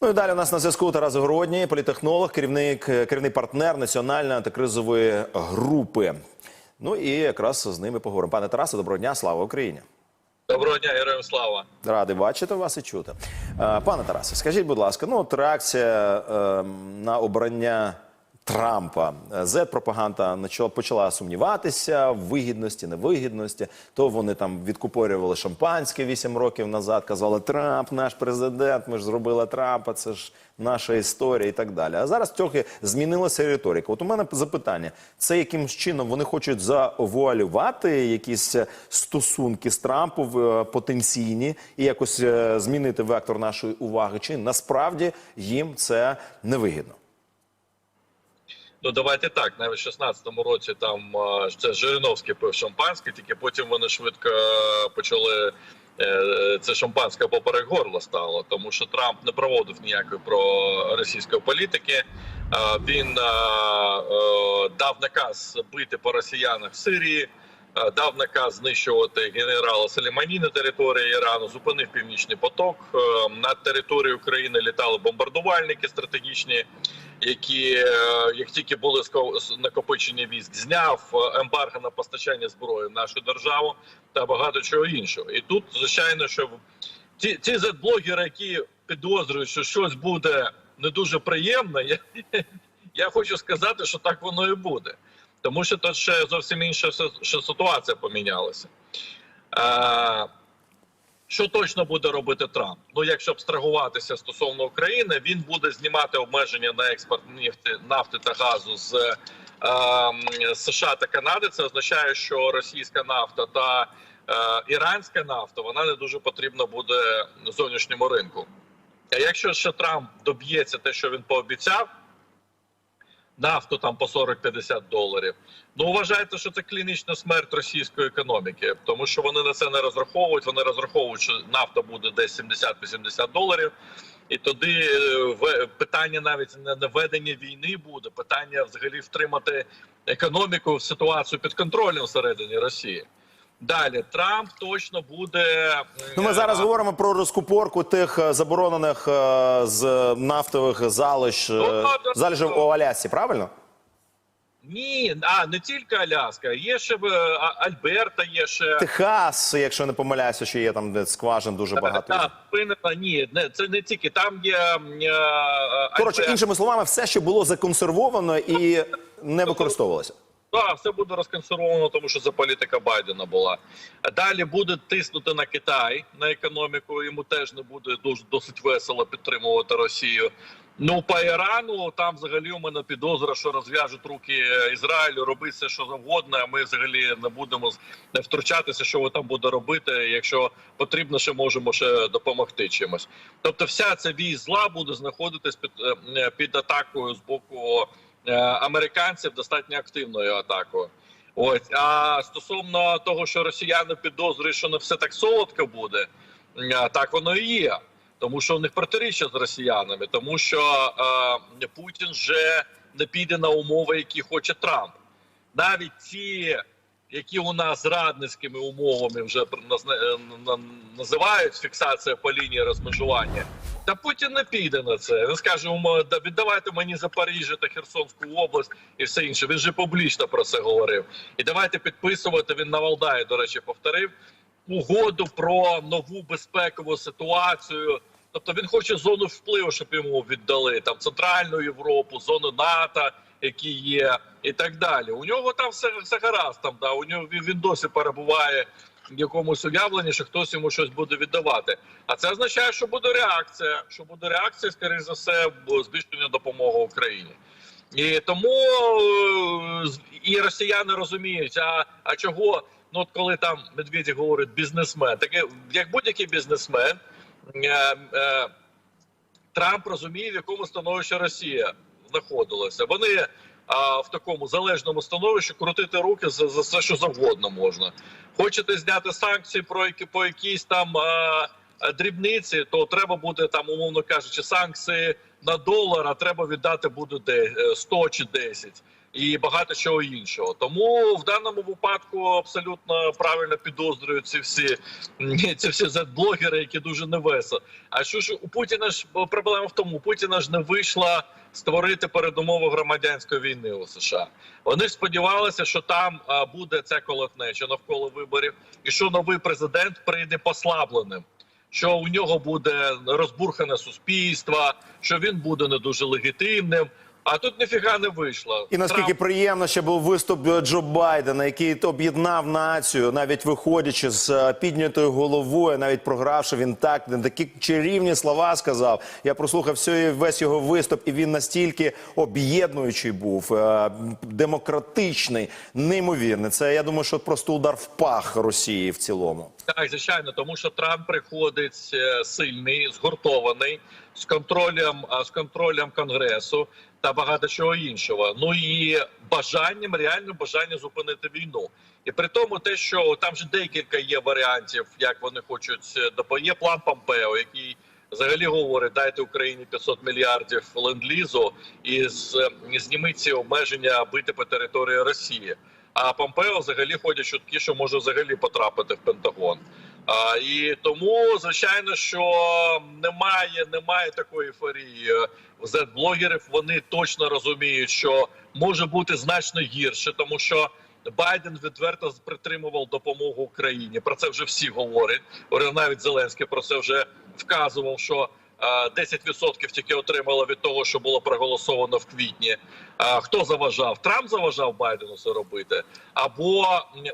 Ну і далі у нас на зв'язку Тарас Городній, політехнолог, керівник, керівний партнер національної антикризової групи. Ну і якраз з ними поговоримо. Пане Тарасе, доброго дня, слава Україні! Доброго дня, героям слава. Радий бачити вас і чути. Е, Пане Тарасе, скажіть, будь ласка, ну от реакція е, на обрання Трампа. Зет-пропаганда почала, почала сумніватися в вигідності, невигідності. То вони там відкупорювали шампанське 8 років назад, казали, Трамп, наш президент, ми ж зробили Трампа, це ж наша історія і так далі. А зараз трохи змінилася риторика. От у мене запитання: це яким чином вони хочуть завуалювати якісь стосунки з Трампом е, потенційні і якось е, змінити вектор нашої уваги? Чи насправді їм це невигідно? Ну давайте так. Навіть в 16-му році там це Жириновський пив шампанське, тільки потім вони швидко е, почали е, це шампанське поперек горла стало, тому що Трамп не проводив ніякої проросійської політики. Е, Він дав наказ бити по росіянах в Сирії. Дав наказ знищувати генерала Салімані на території Ірану, зупинив північний поток. Над територією України літали бомбардувальники стратегічні, які е, як тільки були накопичені військ, зняв е, ембарго на постачання зброї в нашу державу та багато чого іншого. І тут, звичайно, що ті, ті зет-блогери, які підозрюють, що щось буде не дуже приємне, я, я хочу сказати, що так воно і буде. Тому що тут ще зовсім інша си- ситуація помінялася. Е, що точно буде робити Трамп? Ну, якщо абстрагуватися стосовно України, він буде знімати обмеження на експорт нафти, нафти та газу з е, м, США та Канади. Це означає, що російська нафта та е, іранська нафта вона не дуже потрібна буде зовнішньому ринку. А якщо ще Трамп доб'ється те, що він пообіцяв, нафту там по 40-50 доларів. Ну вважайте, що це клінічна смерть російської економіки, тому що вони на це не розраховують. Вони розраховують, що нафта буде десь 70-80 доларів. І тоді е, питання навіть не ведення війни буде питання взагалі втримати економіку в ситуацію під контролем всередині Росії. Далі Трамп точно буде Ну, ми зараз е, говоримо про розкупорку тих е, заборонених е, з нафтових залиш, Ну, залежів у Алясці, правильно? Ні, а не тільки Аляска, є ще в Альберта, є ще Техас, якщо не помиляюся, що є там де скважин дуже багато. Так, впинена, ні, не це не тільки там є. Коротше, іншими словами, все, що було законсервовано і не використовувалося. Так, все буде розконсервовано, тому що це політика Байдена була. Далі буде тиснути на Китай на економіку. Йому теж не буде дуже досить весело підтримувати Росію. Ну по Ірану там взагалі у мене підозра, що розв'яжуть руки Ізраїлю, робити все, що завгодно. А ми взагалі не будемо втручатися, що ви там буде робити. Якщо потрібно, ще можемо ще допомогти чимось. Тобто, вся ця вісь зла буде знаходитись під, е, е, під атакою з боку американців достатньо активною атакою. Ось а стосовно того, що росіяни підозрюють, що не все так солодко буде, е, так воно і є. Тому що в них протиріччя з росіянами, тому що е, Путін вже не піде на умови, які хоче Трамп. Навіть ті, які у нас зрадницькими умовами вже е, називають фіксація по лінії розмежування. Та Путін не піде на це. Він скаже: «Умо, да, віддавайте мені Запоріжжя та Херсонську область і все інше. Він же публічно про це говорив. І давайте підписувати. Він на Валдаї, до речі, повторив угоду про нову безпекову ситуацію. Тобто він хоче зону впливу, щоб йому віддали там центральну Європу, зону НАТО, які є, і так далі. У нього там все, все гаразд. Там да у нього він, досі перебуває якомусь уявленні, що хтось йому щось буде віддавати. А це означає, що буде реакція. Що буде реакція, скоріш за все, збільшення допомоги Україні. І тому е, і росіяни розуміють, а, а чого, ну от коли там Медведєв говорить бізнесмен, таке як будь-який бізнесмен, е, е, Трамп розуміє, в якому становищі Росія знаходилася. Вони а, в такому залежному становищі крутити руки за, за все, що завгодно можна. Хочете зняти санкції про які по якійсь там а, дрібниці, то треба буде там, умовно кажучи, санкції на долар, а треба віддати буде де, е, 100 чи 10. і багато чого іншого. Тому в даному випадку абсолютно правильно підозрюють ці всі ці всі зет-блогери, які дуже невесело. А що ж у Путіна ж проблема в тому, у Путіна ж не вийшла створити передумову громадянської війни у США. Вони ж сподівалися, що там буде це колотнеча навколо виборів, і що новий президент прийде послабленим. Що у нього буде розбурхане суспільство, що він буде не дуже легітимним. А тут ніфіга не вийшло. І наскільки Трамп приємно ще був виступ е, Джо Байдена, який об'єднав націю, навіть виходячи з е, піднятою головою, навіть програвши, він так не такі чарівні слова сказав. Я прослухав всю- весь його виступ, і він настільки об'єднуючий був, е, демократичний, неймовірний. Це я думаю, що просто удар в пах Росії в цілому. Так, звичайно, тому що Трамп приходить сильний, згуртований з контролем з контролем конгресу та багато чого іншого. Ну і бажанням, реально бажання зупинити війну. І при тому, те, що там же декілька є варіантів, як вони хочуть е, Є план Помпео, який взагалі говорить, дайте Україні 500 мільярдів ленд-лізу і зніміть ці обмеження бити по території Росії. А Помпео взагалі ходять чутки, що може взагалі потрапити в Пентагон. І тому, звичайно, що немає, немає такої ефорії в зет-блогерів. Вони точно розуміють, що може бути значно гірше, тому що Байден відверто притримував допомогу Україні. Про це вже всі говорять. Навіть Зеленський про це вже вказував, що 10% тільки отримало від того, що було проголосовано в квітні. А, Хто заважав? Трамп заважав Байдену це робити, або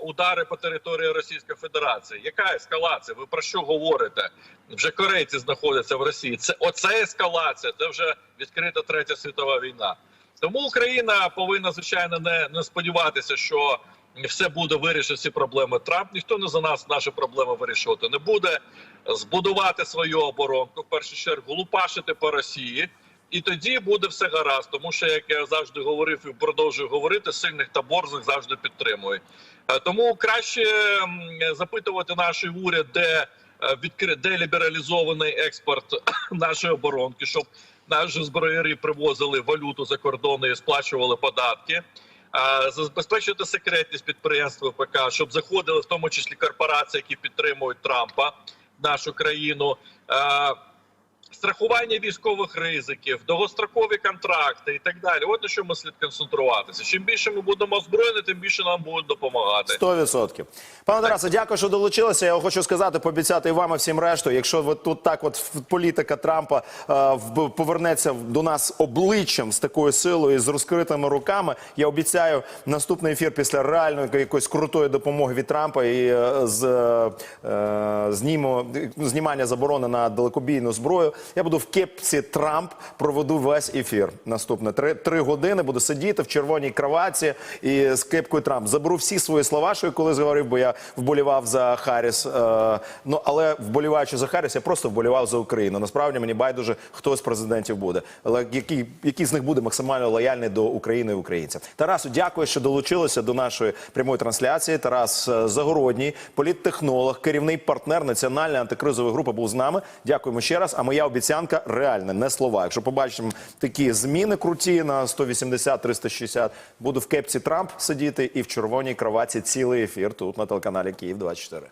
удари по території Російської Федерації. Яка ескалація? Ви про що говорите? Вже корейці знаходяться в Росії. Це оце ескалація. Це вже відкрита третя світова війна. Тому Україна повинна звичайно не, не сподіватися, що все буде вирішити всі проблеми. Трамп ніхто не за нас наші проблеми вирішувати не буде. Збудувати свою оборонку в першу чергу, лупашити по Росії. І тоді буде все гаразд, тому що як я завжди говорив і продовжую говорити, сильних та борзих завжди підтримують. Е, Тому краще запитувати наш уряд, де е, відкри... де лібералізований експорт нашої оборонки, щоб наші зброяри привозили валюту за кордони і сплачували податки. Забезпечити секретність підприємств ВПК, щоб заходили в тому числі корпорації, які підтримують Трампа нашу країну. Страхування військових ризиків, довгострокові контракти і так далі. От на що ми слід концентруватися. Чим більше ми будемо озброєні, тим більше нам будуть допомагати. Сто відсотків. Пане Тарасе, дякую, що долучилися. Я хочу сказати, пообіцяти і вам і всім решту. Якщо от тут так, от політика Трампа е, повернеться до нас обличчям з такою силою, і з розкритими руками, я обіцяю наступний ефір після реальної якоїсь крутої допомоги від Трампа і е, з е, знімо, знімання заборони на далекобійну зброю. Я буду в кепці Трамп, проведу весь ефір. Наступне три, три години буду сидіти в червоній кроваті і з кепкою Трамп. Заберу всі свої слова, що я колись говорив, бо я вболівав за Харріс. Е, ну але вболіваючи за Харріс, я просто вболівав за Україну. Насправді мені байдуже, хто з президентів буде, але який, який з них буде максимально лояльний до України і українців. Тарасу, дякую, що долучилися до нашої прямої трансляції. Тарас е, Загородній, політтехнолог, керівний партнер національної антикризової групи, був з нами. Дякуємо ще раз. А моя обіцянка реальна, не слова. Якщо побачимо такі зміни круті на 180-360, буду в кепці Трамп сидіти і в червоній кроваті цілий ефір тут на телеканалі Київ 24